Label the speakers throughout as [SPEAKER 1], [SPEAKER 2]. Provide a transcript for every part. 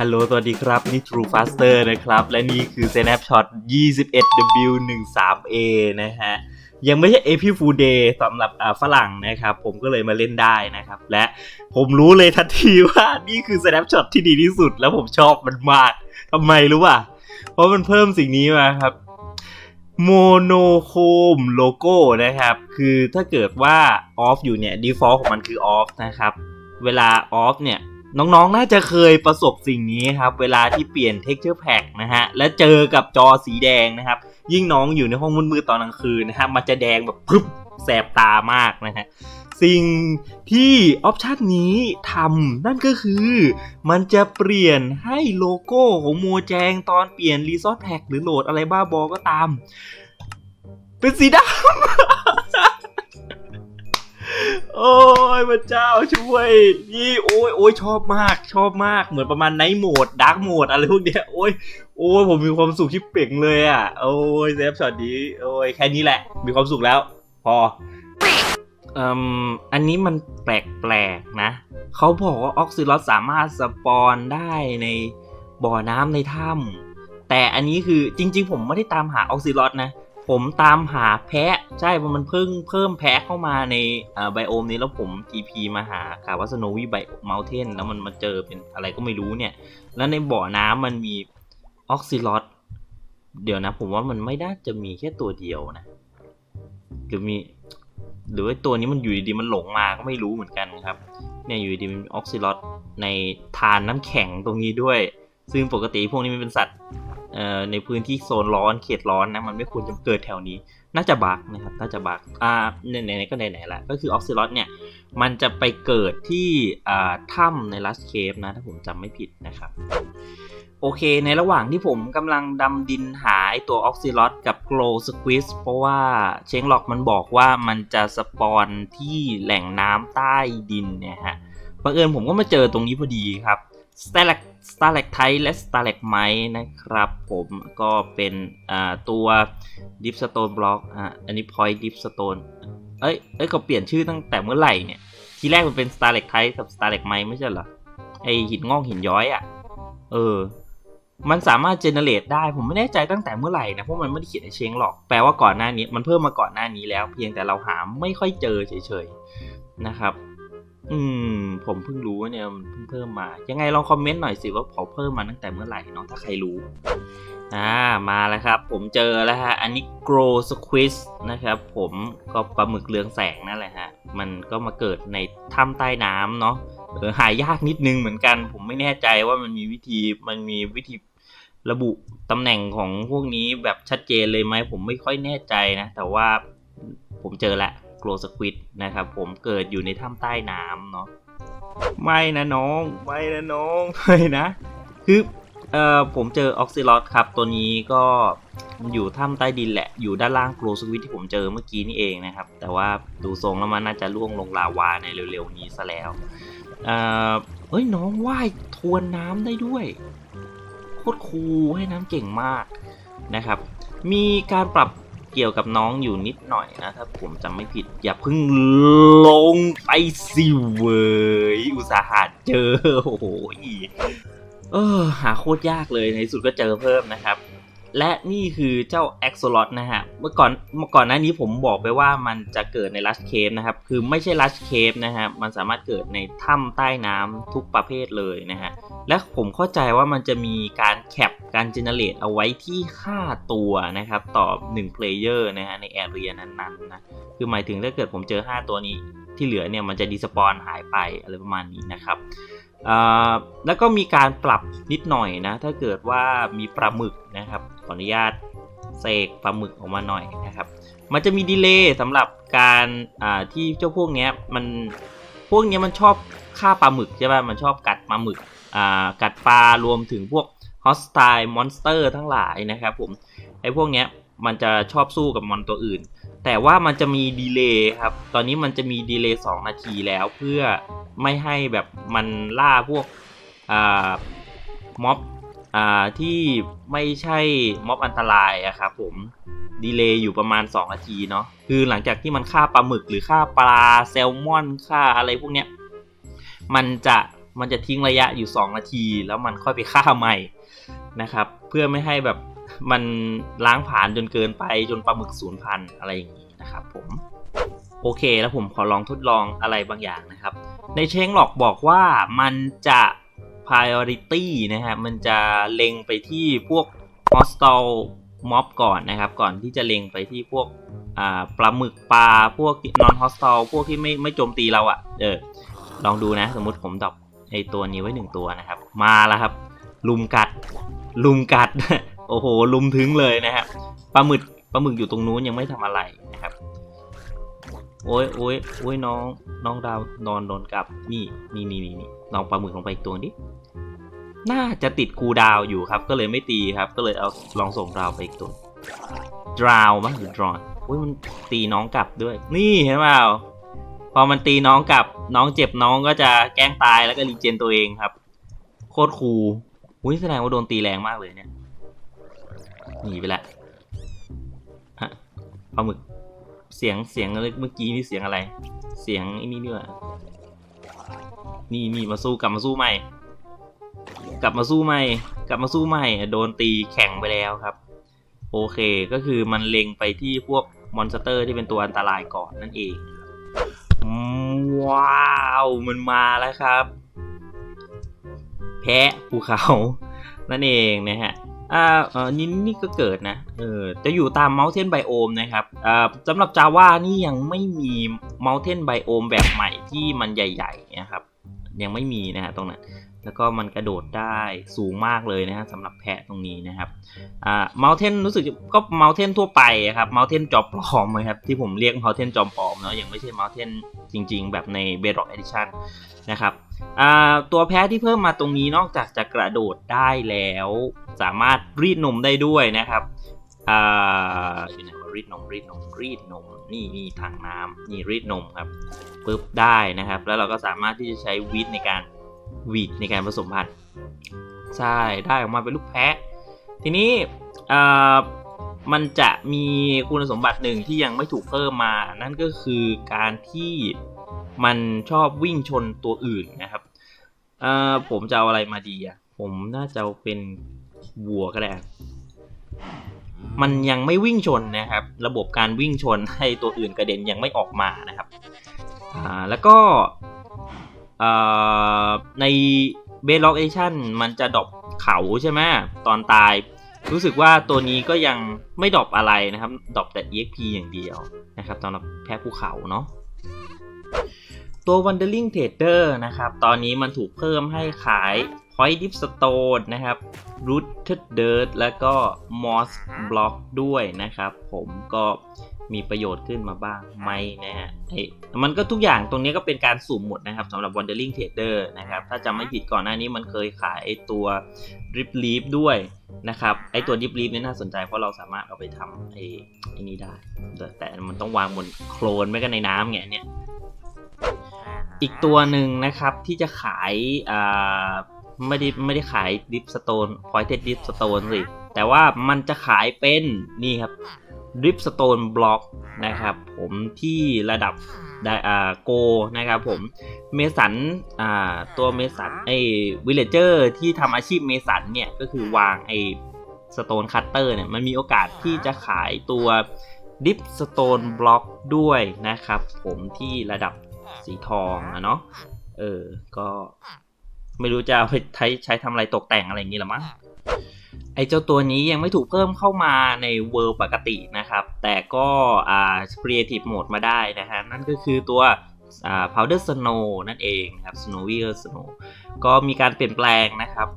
[SPEAKER 1] ฮัลโหล สวัสดีครับ นี่ True Faster นะครับ และนี่คือ Snapshot 21W13A นะฮะ ยังไม่ใช่ April Fool Day สำหรับฝรั่งนะครับ ผมก็เลยมาเล่นได้นะครับ และผมรู้เลยทันทีว่านี่คือ Snapshot ที่ดีที่สุด แล้วผมชอบมันมากทำไมรู้ป่ะ เพราะมันเพิ่มสิ่งนี้มาครับโมโนโคมโลโก้นะครับ คือถ้าเกิดว่า off อยู่เนี่ย default ของมันคือ off นะครับ เวลา off เนี่ย น้องๆ น่าจะเคยประสบสิ่งนี้ครับ เวลาที่เปลี่ยน texture pack นะฮะ และเจอกับจอสีแดงนะครับ ยิ่งน้องอยู่ในห้องมืดๆ ตอนกลางคืนนะฮะ มันจะแดงแบบพรึบแสบตามากนะฮะ สิ่งที่ออปชันนี้ทำนั่นก็คือ มันจะเปลี่ยนให้โลโก้ของโมแจงตอนเปลี่ยนรีซอสแพ็กหรือโหลดอะไรบ้าบอก็ตาม เป็นสีดำ โอ้ยพระเจ้าช่วย นี่โอ้ยโอ้ยชอบมากชอบมากเหมือนประมาณไนท์โหมดดาร์กโหมดอะไรพวกเนี้ยโอ้ยโอ้ยผมมีความสุขที่เป่งเลยอะ โอ้ยเซฟช็อตนี้โอ้ยแค่นี้แหละ มีความสุขแล้ว พออืมอันนี้มันแปลกๆนะ เขาบอกว่าออกซิลอสสามารถสปอนได้ในบ่อน้ำในถ้ำแต่อันนี้คือจริง ๆ ผมไม่ได้ตามหาออกซิลอสนะ ผมตามหาแพะ ใช่เพราะมันเพิ่งเพิ่มแพะเข้ามาในไบโอมนี้แล้วผม TP มาหาขาวาสโนวีไบเมลเทนแล้วมันมาเจอเป็นอะไรก็ไม่รู้เนี่ย แล้วในบ่อน้ำมันมีออกซิลอสเดี๋ยวนะ ผมว่ามันไม่น่าจะมีแค่ตัวเดียวนะหรือมีหรือว่าตัวนี้มันอยู่ดีๆมันหลงมาก็ไม่รู้เหมือนกันครับ เนี่ยอยู่ดีๆมีออกซิลอสในทานน้ำแข็งตรงนี้ด้วย ซึ่งปกติพวกนี้มันเป็นสัตว์ ในพื้นที่โซนร้อนเขตร้อนนะมันไม่ควรจะเกิดแถวนี้ น่าจะบักนะครับน่าจะบักอ่าไหนๆก็ไหนๆละก็คือออกซิลอสเนี่ยมันจะไปเกิดที่อ่าถ้ำในลัสเคฟนะถ้าผมจำไม่ผิดนะครับโอเค ในระหว่างที่ผมกำลังดำดินหาตัวออกซิลอสกับโกลสควิสเพราะว่าเชงล็อกมันบอกว่ามันจะสปอนที่แหล่งน้ำใต้ดินเนี่ยฮะบังเอิญผมก็มาเจอตรงนี้พอดีครับ สเตลกสตาร์เล็กไทและสตาร์เล็กไมนะครับ ผมก็เป็นตัวดิฟสโตนบล็อกอะอันนี้พอยต์ดิฟสโตนเอ้ยเอ้ยเขาเปลี่ยนชื่อตั้งแต่เมื่อไหร่เนี่ย ทีแรกมันเป็นสตาร์เล็กไทกับสตาร์เล็กไมไม่ใช่เหรอ ไอหินงอกหินย้อยอะ เออ มันสามารถเจเนเรตได้ผมไม่แน่ใจตั้งแต่เมื่อไหร่นะ เพราะมันไม่ได้เขียนในเชงหรอก แปลว่าก่อนหน้านี้มันเพิ่มมาก่อนหน้านี้แล้ว เพียงแต่เราหาไม่ค่อยเจอเฉยๆนะครับ อืม ผมเพิ่งรู้ว่าเนี่ยมันเพิ่งเพิ่มมา ยังไงลองคอมเมนต์หน่อยสิว่าเขาเพิ่มมาตั้งแต่เมื่อไหร่เนาะถ้าใครรู้ อ่ามาแล้วครับ ผมเจอแล้วฮะ อันนี้ grow squeeze นะครับ ผมก็ปลาหมึกเรืองแสงนั่นแหละฮะ มันก็มาเกิดในถ้ำใต้น้ำเนาะเออหายากนิดนึงเหมือนกัน ผมไม่แน่ใจว่ามันมีวิธีมันมีวิธีระบุตำแหน่งของพวกนี้แบบชัดเจนเลยไหมผมไม่ค่อยแน่ใจนะ แต่ว่าผมเจอและ โกลสควิดนะครับผมเกิดอยู่ในถ้ำใต้น้ำเนาะไม่นะน้องไม่นะน้องไม่นะคือเอ่อผมเจอออกซิลอสครับ ตัวนี้ก็อยู่ถ้ำใต้ดินแหละ อยู่ด้านล่างโกลสควิดที่ผมเจอเมื่อกี้นี่เองนะครับ แต่ว่าดูทรงแล้วมันน่าจะล่วงลงลาวาในเร็วๆนี้ซะแล้วเอ่อเฮ้ยน้องว่ายทวนน้ำได้ด้วยโคตรคูให้น้ำเก่งมากนะครับ มีการปรับ เกี่ยวกับน้องอยู่นิดหน่อยนะ ถ้าผมจำไม่ผิด อย่าเพิ่งลงไปสิเวยอุตสาหะเจอ โอ้โหเออหาโคตรยากเลยในที่สุดก็เจอเพิ่มนะครับ และนี่คือเจ้า a x o l o t นะฮะ เมื่อก่อนเมื่อก่อนหน้านี้ผมบอกไปว่ามันจะเกิดใน Lush Cave นะครับ คือไม่ใช่ Lush Cave นะฮะ มันสามารถเกิดในถ้ำใต้น้ำทุกประเภทเลยนะฮะ และผมเข้าใจว่ามันจะมีการแคป การเจเนเรตเอาไว้ที่ค่าตัวนะครับต่อ1 player นะฮะในแอเรียนั้นๆนะคือหมายถึงถ้าเกิดผมเจอ 5 ตัวนี้ที่เหลือเนี่ยมันจะดีสปอนหายไปอะไรประมาณนี้นะครับอ่าแล้วก็มีการปรับนิดหน่อยนะ ถ้าเกิดว่ามีปลาหมึกนะครับขออนุญาตเสกปลาหมึกออกมาหน่อยนะครับ มันจะมีดีเลย์สำหรับการอ่าที่เจ้าพวกเนี้ยมันพวกเนี้ยมันชอบฆ่าปลาหมึกใช่ป่ะมันชอบกัดปลาหมึกอ่ากัดปลารวมถึงพวก hostile monster ทั้งหลายนะครับผมไอ้พวกเนี้ยมันจะชอบสู้กับมอนตัวอื่น แต่ว่ามันจะมีดีเลย์ครับ ตอนนี้มันจะมีดีเลย์2นาทีแล้วเพื่อไม่ให้แบบมันล่าพวกม็อบอที่ไม่ใช่ม็อบอันตรายอะครับผมดีเลย์อยู่ประมาณ 2 นาทีเนาะคือหลังจากที่มันฆ่าปลาหมึกหรือฆ่าปลาแซลมอนฆ่าอะไรพวกเนี้ยมันจะ มันจะทิ้งระยะอยู่ 2 นาที แล้วมันค่อยไปฆ่าใหม่นะครับ เพื่อไม่ให้แบบมันล้างผ่านจนเกินไปจนปลาหมึกสูญพันธุ์อะไรอย่างนี้นะครับผมโอเค แล้วผมขอลองทดลองอะไรบางอย่างนะครับ ในเชงหลอกบอกว่ามันจะ priority นะฮะมันจะเล็งไปที่พวก hostile mob ก่อนนะครับ ก่อนที่จะเล็งไปที่พวกปลาหมึกปลาพวก non hostile พวกที่ไม่ไม่โจมตีเราอะ่ะเออลองดูนะ สมมติผมดรอป ไอตัวนี้ไว้หนึ่งตัวนะครับ มาแล้วครับ ลุมกัด ลุมกัด โอ้โห ลุมถึงเลยนะครับปลาหมึกปลาหมึกอยู่ตรงนู้นยังไม่ทำอะไรนะครับ โอ้ยโอ้ยโอ้ยน้อง น้องดาวนอนโดนกับนี่นี่นี่นี่ลองปลาหมึกลงไปอีกตัวนี้น่าจะติดคูดาวอยู่ครับ ก็เลยไม่ตีครับ ก็เลยเอาลองส่งดาวไปอีกตัวดราวมั้ยหรือดรอนอุ้ยมันตีน้องกลับด้วย นี่เห็นเปล่า พอมันตีน้องกับน้องเจ็บน้องก็จะแกล้งตายแล้วก็รีเจนตัวเองครับ โคตรคูลอุ้ยแสดงว่าโดนตีแรงมากเลยเนี่ยหนีไปล้วฮะปลาหมึกเสียงเสียงอะไรเมื่อกี้นี่เสียงอะไร เสียงไอ้นี่ด้วยนี่นี่มาสู้กลับมาสู้ใหม่ กลับมาสู้ใหม่ กลับมาสู้ใหม่โดนตีแข่งไปแล้วครับ โอเคก็คือมันเล็งไปที่พวกมอนสเตอร์ที่เป็นตัวอันตรายก่อนนั่นเอง ว้าวมันมาแล้วครับ แพะภูเขา นั่นเองนะฮะอ่าเออนี่นี่ก็เกิดนะเออจะอยู่ตาม Mountain Biome นะครับอ่าสำหรับ Java นี่ยังไม่มี Mountain Biome แบบใหม่ที่มันใหญ่ๆนะครับยังไม่มีนะฮะตรงนั้น แล้วก็มันกระโดดได้สูงมากเลยนะฮะสำหรับแพะตรงนี้นะครับอ่า Mountain รู้สึกก็ Mountain ทั่วไปอะครับ Mountain จอมปลอมนะครับที่ผมเรียก Mountain จอมปลอมเนาะยังไม่ใช่ Mountain จริง ๆ แบบใน Bedrock Edition นะครับอ่าตัวแพ้ที่เพิ่มมาตรงนี้นอกจากจะกระโดดได้แล้ว สามารถรีดนมได้ด้วยนะครับอ่าอยู่ไหนว่ารีดนมรีดนมรีดนมนี่นี่ถังน้ำนี่รีดนมครับปึ๊บได้นะครับ แล้วเราก็สามารถที่จะใช้วีดในการ วีดในการผสมพันธุ์ใช่ได้ออกมาเป็นลูกแพะ ทีนี้มันจะมีคุณสมบัติหนึ่งที่ยังไม่ถูกเพิ่มมา นั่นก็คือการที่มันชอบวิ่งชนตัวอื่นนะครับผมจะเอาอะไรมาดีอะ ผมน่าจะเาเป็นวัวก็ได้ มันยังไม่วิ่งชนนะครับ ระบบการวิ่งชนให้ตัวอื่นกระเด็นยังไม่ออกมานะครับ อ่า แล้วก็ ในเบล็อกเอชั่นมันจะดรอปเขาใช่ไหมตอนตาย รู้สึกว่าตัวนี้ก็ยังไม่ดรอปอะไรนะครับดรอปแต่ EXP อย่างเดียวนะครับสำหรับแพ้ภูเขาเนาะตัว Wandering Trader นะครับ ตอนนี้มันถูกเพิ่มให้ขาย Point Dip Stone นะครับ Rooted Dirt แล้วก็ Moss Block ด้วยนะครับ ผมก็ มีประโยชน์ขึ้นมาบ้างไหมนะฮะเอ้ยมันก็ทุกอย่างตรงนี้ก็เป็นการสุ่มหมดนะครับสำหรับ Wandering Trader นะครับ ถ้าจำไม่ผิดก่อนหน้านี้มันเคยขายไอตัว Drip Leaf ด้วยนะครับ ไอตัว Drip Leaf นี่น่าสนใจเพราะเราสามารถเอาไปทำไอ้ไอนี้ได้ แต่มันต้องวางบนโคลนไม่ก็ในน้ำไงเนี่ยอีกตัวหนึ่งนะครับที่จะขายอ่าไม่ได้ไม่ได้ขายดิฟสโตนพอยเทดดิฟสโตนสิแต่ว่ามันจะขายเป็นนี่ครับ ดิฟสโตนบล็อกนะครับผมที่ระดับได้อ่าโกนะครับผมเมสันอ่าตัวเมสันไอ้วิลเลเจอร์ที่ทำอาชีพเมสันเนี่ยก็คือวางไอ้สโตนคัตเตอร์เนี่ยมันมีโอกาสที่จะขายตัวดิฟสโตนบล็อกด้วยนะครับ ผมที่ระดับสีทองอะเนาะเออ ก็ไม่รู้จะเอาไปใช้ใช้ทำอะไรตกแต่งอะไรอย่างนี้หรอมั้ง ไอเจ้าตัวนี้ยังไม่ถูกเพิ่มเข้ามาในเวอร์ปกตินะครับ แต่ก็อ่า Creative Mode มาได้นะฮะนั่นก็คือตัวอ่า Powder Snow นั่นเองนะครับ Snowier Snow ก็มีการเปลี่ยนแปลงนะครับ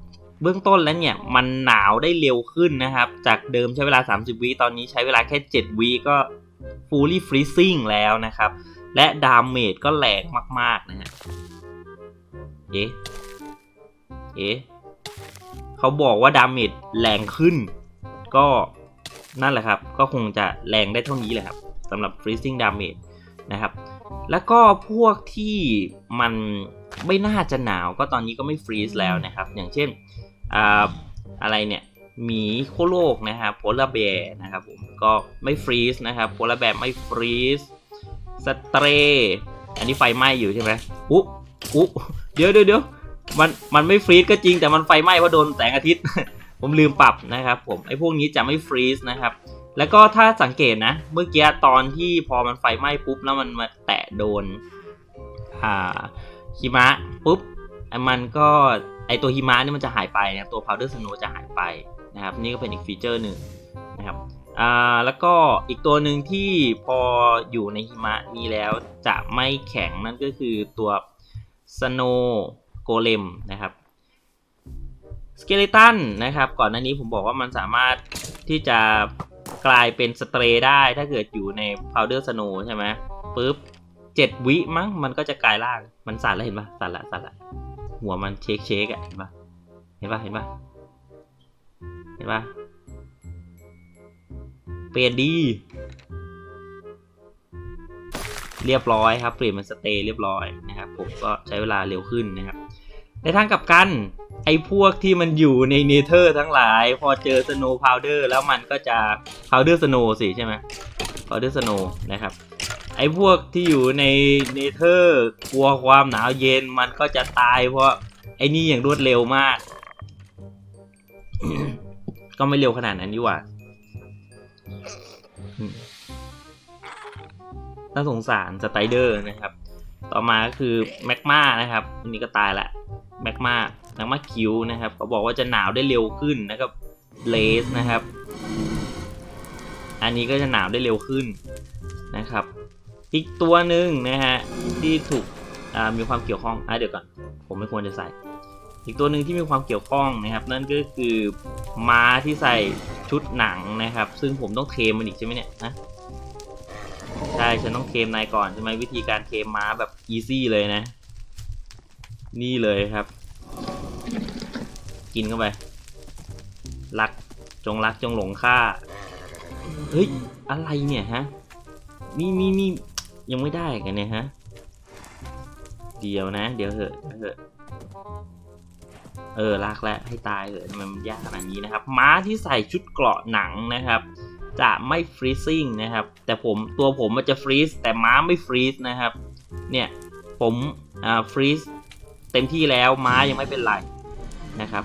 [SPEAKER 1] เบื้องต้นแล้วเนี่ย มันหนาวได้เร็วขึ้นนะครับ จากเดิมใช้เวลา 30 วิตอนนี้ใช้เวลาแค่ 7 วิก็ fully freezing แล้วนะครับ และดาเมจก็แรงมาก ๆ นะฮะเอ๊ะเอ๊ะ เขาบอกว่าดาเมจแรงขึ้น ก็นั่นแหละครับ ก็คงจะแรงได้เท่านี้แหละครับสำหรับ freezing damage นะครับ แล้วก็พวกที่มันไม่น่าจะหนาวก็ตอนนี้ก็ไม่ฟรีซแล้วนะครับ อย่างเช่นออะไรเนี่ยหมีโคโลกนะครับโพลาร์แบร์นะครับผมก็ไม่ฟรีซนะครับโพลาร์แบร์ไม่ฟรีซสเตร์อันนี้ไฟไหม้อยู่ใช่ไหมอุ๊อุ๊เดี๋ยวเดี๋ยวเดี๋ยว มันมันไม่ฟรีซก็จริงแต่มันไฟไหม้เพราะโดนแสงอาทิตย์ ผมลืมปรับนะครับผมไอ้พวกนี้จะไม่ฟรีซนะครับแล้วก็ถ้าสังเกตนะ เมื่อกี้ตอนที่พอมันไฟไหม้ปุ๊บแล้วมันมาแตะโดนอ่าหิมะปุ๊บไอ้มันก็ไอตัวหิมะนี่มันจะหายไปนะครับตัว powder snow จะหายไปนะครับ นี่ก็เป็นอีกฟีเจอร์หนึ่งนะครับอ่าแล้วก็อีกตัวหนึ่งที่พออยู่ในหิมะนี้แล้วจะไม่แข็งนั่นก็คือตัว snow golem นะครับสเกเลตันนะครับก่อนหน้านี้ผมบอกว่ามันสามารถที่จะกลายเป็นสเตรย์ได้ถ้าเกิดอยู่ใน powder snow ใช่ไหมปุ๊บเจ็ดวิมั้งมันก็จะกลายร่างมันสั่นแล้วเห็นปะสั่นละสั่นละหัวมันเชคเชคอะเห็นปะเห็นปะเห็นปะเห็นปะเปลี่ยนดี เรียบร้อยครับ เปลี่ยนเป็นสเตย์เรียบร้อยนะครับ ผมก็ใช้เวลาเร็วขึ้นนะครับ ในทางกลับกัน ไอ้พวกที่มันอยู่ในเนเธอร์ทั้งหลาย พอเจอสโนว์พาวเดอร์แล้วมันก็จะพาวเดอร์สโนว์สิใช่ไหมพาวเดอร์สโนว์นะครับ ไอ้พวกที่อยู่ในเนเธอร์กลัวความหนาวเย็นมันก็จะตายเพราะไอ้นี่อย่างรวดเร็วมาก ก็ไม่เร็วขนาดนั้นดีกว่าน่าสงสารสไตเดอร์นะครับ ต่อมาก็คือแมกมานะครับอันนี้ก็ตายละแมกมาแมกมาคิวนะครับเขาบอกว่าจะหนาวได้เร็วขึ้นนะครับเลสนะครับ อันนี้ก็จะหนาวได้เร็วขึ้นนะครับ อีกตัวหนึ่งนะฮะที่ถูกมีความเกี่ยวข้องอะเดี๋ยวก่อน ผมไม่ควรจะใส่ อีกตัวหนึ่งที่มีความเกี่ยวข้องนะครับ นั่นก็คือม้าที่ใส่ชุดหนังนะครับ ซึ่งผมต้องเทมมันอีกใช่ไหมเนี่ยนะ ใช่ ฉันต้องเทมนายก่อนใช่ไหมวิธีการเทมม้าแบบอีซี่เลยนะ นี่เลยครับ กินเข้าไป รักจงรักจงหลงข้าเฮ้ย อะไรเนี่ยฮะ นี่นี่นี่ยังไม่ได้กันเนี่ยฮะ เดี๋ยวนะ เดี๋ยวเหอะเดี๋ยวเอะเออรักแล้วให้ตายเหอะทำไมมันยากขนาดนี้นะครับ ม้าที่ใส่ชุดเกราะหนังนะครับ จะไม่ฟรีซิ่งนะครับ แต่ผมตัวผมมันจะฟรีซแต่ม้าไม่ฟรีซนะครับ เนี่ยผมอ่าฟรีซเต็มที่แล้วม้ายังไม่เป็นไรนะครับ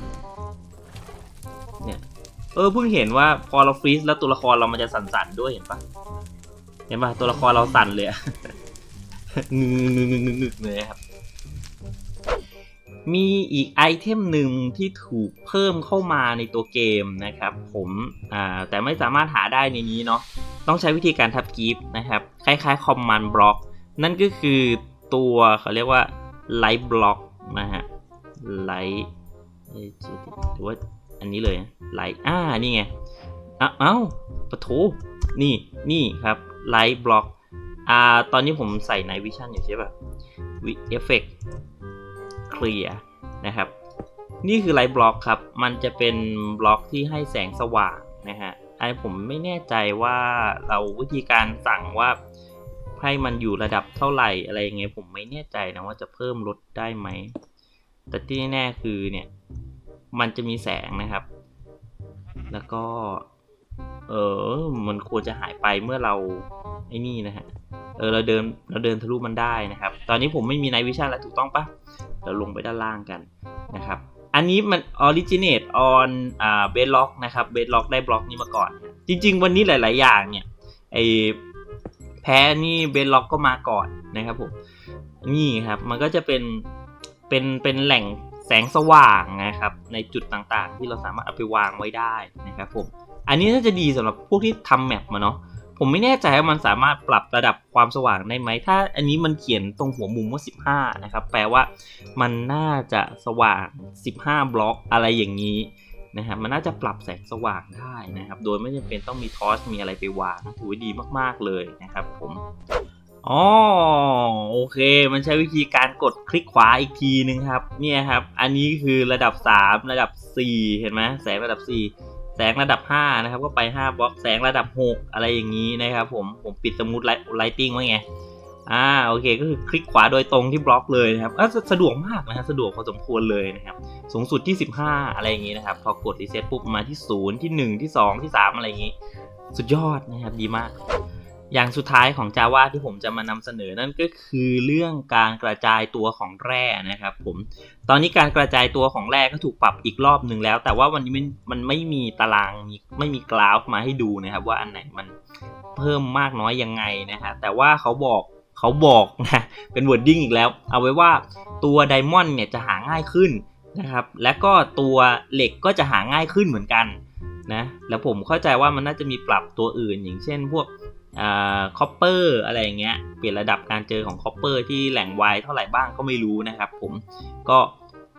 [SPEAKER 1] เนี่ยเออเพิ่งเห็นว่าพอเราฟรีซแล้วตัวละครเรามันจะสั่นๆด้วยเห็นปะเห็นปะตัวละครเราสั่นเลยอะงึงงึงงึงงึงงึงเลยครับ มีอีกไอเทมหนึ่งที่ถูกเพิ่มเข้ามาในตัวเกมนะครับผมแต่ไม่สามารถหาได้ในนี้เนาะต้องใช้วิธีการทับกีฟนะครับ คล้ายๆคอมมานด์บล็อกนั่นก็คือตัวเขาเรียกว่าไลท์บล็อกนะฮะไลท์หรือว่าอันนี้เลยไลท์อ่านี่ไงอะเอ้าปะโถนี่นี่ครับไลท์บล็อกอ่าตอนนี้ผมใส่ในวิชั่นอยู่ใช่ป่ะวิเอฟเฟก เคลียนะครับ นี่คือไลท์บล็อกครับ มันจะเป็นบล็อกที่ให้แสงสว่างนะฮะไอผมไม่แน่ใจว่าเราวิธีการสั่งว่าให้มันอยู่ระดับเท่าไหร่อะไรยังไงผมไม่แน่ใจนะว่าจะเพิ่มลดได้ไหม แต่ที่แน่คือเนี่ย มันจะมีแสงนะครับ แล้วก็ เออมันควรจะหายไปเมื่อเราไอ้นี่นะฮะเออเราเดินเราเดินทะลุมันได้นะครับ ตอนนี้ผมไม่มีไนวิชั่นแล้วถูกต้องปะ เราลงไปด้านล่างกันนะครับ อันนี้มัน originate on อ่า bedrock นะครับ bedrock ได้บล็อกนี้มาก่อน จริง ๆ วันนี้หลาย ๆ อย่างเนี่ยไอแพ้นี่ bedrock ก็มาก่อนนะครับผมนี่ครับมันก็จะเป็นเป็นเป็นแหล่งแสงสว่างนะครับ ในจุดต่างๆ ที่เราสามารถเอาไปวางไว้ได้นะครับผมอันนี้น่าจะดีสำหรับพวกที่ทำแมปมาเนาะ ผมไม่แน่ใจว่ามันสามารถปรับระดับความสว่างได้ไหม ถ้าอันนี้มันเขียนตรงหัวมุมว่า 15 นะครับ แปลว่ามันน่าจะสว่าง 15 บล็อกอะไรอย่างนี้นะครับมันน่าจะปรับแสงสว่างได้นะครับ โดยไม่จำเป็นต้องมีทอร์ชมีอะไรไปวางถือว่าดีมากๆเลยนะครับผมอ๋อโอเค มันใช้วิธีการกดคลิกขวาอีกทีนึงครับ เนี่ยครับ อันนี้คือระดับ 3 ระดับ 4 เห็นไหมแสงระดับ 4 สงระดับ 5 นะครับ ก็ไป 5บล็อกแสงระดับ 6 อะไรอย่างนี้นะครับผม ผมปิดสมูทไลติ้งไว้ไง อ่า โอเค ก็คือคลิกขวาโดยตรงที่บล็อกเลยนะครับอะสสะดวกมากนะฮะ สะดวกพอสมควรเลยนะครับ สูงสุดที่ 15 อะไรอย่างนี้นะครับ พอกดรีเซ็ตปุ๊บมาที่ 0 ที่ 1 ที่ 2 ที่ 3 อะไรอย่างนี้ สุดยอดนะครับ ดีมาก อย่างสุดท้ายของ Java ที่ผมจะมานำเสนอนั่นก็คือเรื่องการกระจายตัวของแร่นะครับผม ตอนนี้การกระจายตัวของแร่ก็ถูกปรับอีกรอบหนึ่งแล้ว แต่ว่าวันนี้มันมันไม่มีตารางไม่มีกราฟมาให้ดูนะครับ ว่าอันไหนมันเพิ่มมากน้อยยังไงนะฮะแต่ว่าเขาบอกเขาบอกนะเป็นวอร์ดดิ้งอีกแล้ว เอาไว้ว่าตัวไดมอนด์เนี่ยจะหาง่ายขึ้นนะครับ และก็ตัวเหล็กก็จะหาง่ายขึ้นเหมือนกันนะแล้วผมเข้าใจว่ามันน่าจะมีปรับตัวอื่น อย่างเช่น พวก คอปเปอร์อะไรอย่างเงี้ยเปลี่ยนระดับการเจอของคอปเปอร์ที่แหล่งไวเท่าไหร่บ้างก็ไม่รู้นะครับผมก็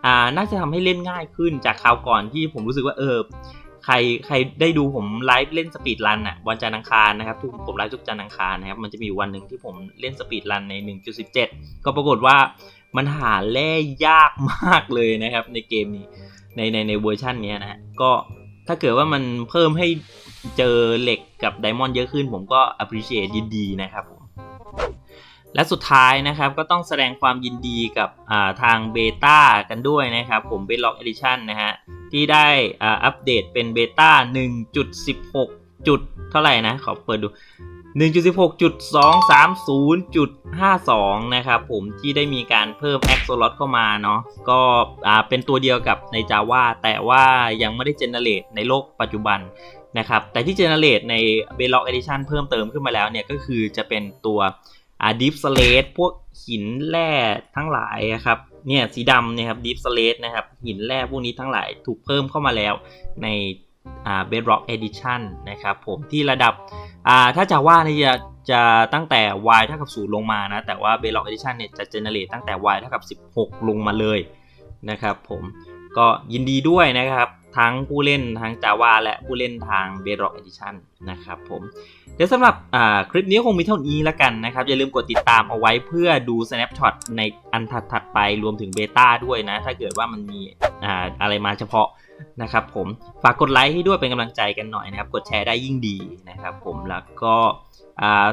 [SPEAKER 1] อ่าน่าจะทำให้เล่นง่ายขึ้นจากคราวก่อนที่ผมรู้สึกว่าเออใครใครได้ดูผมไลฟ์เล่นสปีดรันอะวันจันทร์อังคารนะครับทุกผมไลฟ์ทุกจันทร์อังคารนะครับมันจะมีวันหนึ่งที่ผมเล่นสปีดรันใน 1.17 ก็ปรากฏว่ามันหาแร่ยากมากเลยนะครับในเกมนี้ในในในเวอร์ชันนี้นะฮะก็ ถ้าเกิดว่ามันเพิ่มให้เจอเหล็กกับไดมอนด์เยอะขึ้น ผมก็ appreciate ยินดีนะครับผมและสุดท้ายนะครับก็ต้องแสดงความยินดีกับทางเบต้ากันด้วยนะครับ ผม b e d r o c k Edition นะฮะ ที่ได้อัปเดตเป็นเบต้า1.16 จุดเท่าไหร่นะ ขอเปิดดู 1.16.230.52 นะครับผมที่ได้มีการเพิ่ม a x o l o t เข้ามาเนาะก็เป็นตัวเดียวกับใน Java แต่ว่ายังไม่ได้ generate ในโลกปัจจุบันนะครับแต่ที่ generate ใน b e d r o c k Edition เพิ่มเติมขึ้นมาแล้วเนี่ยก็คือจะเป็นตัว Deep Slate พวกหินแร่ทั้งหลายครับเนี่ยสีดำเนี่ยครับ Deep Slate นะครับหินแร่พวกนี้ทั้งหลายถูกเพิ่มเข้ามาแล้วใน Bedrock Edition นะครับผมที่ระดับถ้าจะว่านี่จะจะตั้งแต่ y เท่ากับ 0 ลงมานะ แต่ว่า Bedrock Edition เนี่ยจะ generate ตั้งแต่ y เท่ากับ 16 ลงมาเลยนะครับผมก็ยินดีด้วยนะครับ ทั้งผู้เล่นทาง Java และผู้เล่นทาง Bedrock Edition นะครับผมเดี๋ยวสำหรับคลิปนี้คงมีเท่านี้แล้วกันนะครับ อย่าลืมกดติดตามเอาไว้เพื่อดู snapshot ในอันถัดๆไปรวมถึงเบต้าด้วยนะ ถ้าเกิดว่ามันมีอะไรมาเฉพาะ นะครับผมฝากกดไลค์ให้ด้วยเป็นกำลังใจกันหน่อยนะครับ กดแชร์ได้ยิ่งดีนะครับผมแล้วก็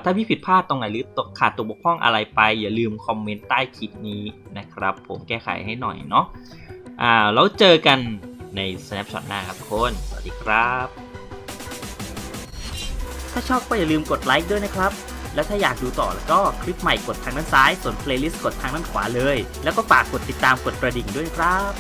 [SPEAKER 1] ถ้าพี่ผิดพลาดตรงไหนหรือตกขาดตกบกพร่องอะไรไป อย่าลืมคอมเมนต์ใต้คลิปนี้นะครับ ผมแก้ไขให้หน่อยเนาะอ่าแล้วเจอกันใน snapshot หน้าครับทุกคน สวัสดีครับ ถ้าชอบก็อย่าลืมกดไลค์ด้วยนะครับ แล้วถ้าอยากดูต่อแล้วก็คลิปใหม่กดทางด้านซ้าย ส่วนเพลย์ลิสต์กดทางด้านขวาเลย แล้วก็ฝากกดติดตามกดกระดิ่งด้วยครับ